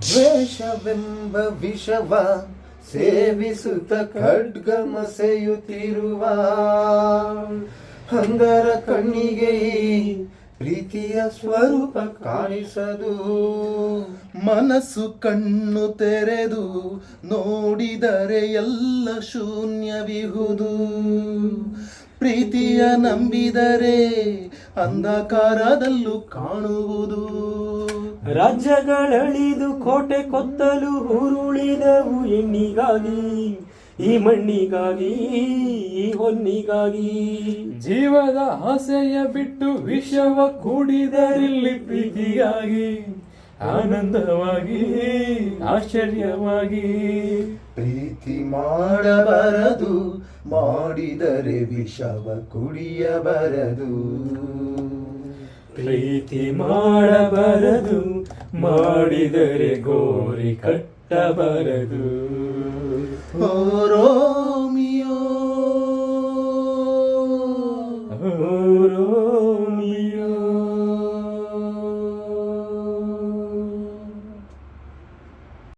ದ್ವೇಷವೆಂಬ ವಿಷವ ಸೇವಿಸುತ್ತ ಖಡ್ಗಮಸೆಯುತ್ತಿರುವ ಅಂದರ ಕಣ್ಣಿಗೆ ಪ್ರೀತಿಯ ಸ್ವರೂಪ ಕಾಣಿಸದು. ಮನಸ್ಸು ಕಣ್ಣು ತೆರೆದು ನೋಡಿದರೆ ಎಲ್ಲ ಶೂನ್ಯವಿಹುದು. ಪ್ರೀತಿಯ ನಂಬಿದರೆ ಅಂಧಕಾರದಲ್ಲೂ ಕಾಣುವುದು. ರಾಜ್ಯಗಳಳಿದು ಕೋಟೆ ಕೊತ್ತಲು ಉರುಳಿದವು ಎಣ್ಣಿಗಾಗಿ ಈ ಮಣ್ಣಿಗಾಗಿ ಈ ಹೊನ್ನಿಗಾಗಿ. ಜೀವದ ಆಸೆಯ ಬಿಟ್ಟು ವಿಷವ ಕೂಡಿದರಿಲ್ಲಿ ಪ್ರೀತಿಗಾಗಿ. ಆನಂದವಾಗಿ ಆಶ್ಚರ್ಯವಾಗಿ. ಪ್ರೀತಿ ಮಾಡಬಾರದು ಮಾಡಿದರೆ ವಿಷವ ಕುಡಿಯಬಾರದು. ಪ್ರೀತಿ ಮಾಡಬಾರದು ಮಾಡಿದರೆ ಗೋರಿ ಕಟ್ಟಬಾರದು. ಓರೋಮಿಯೋ ರೋ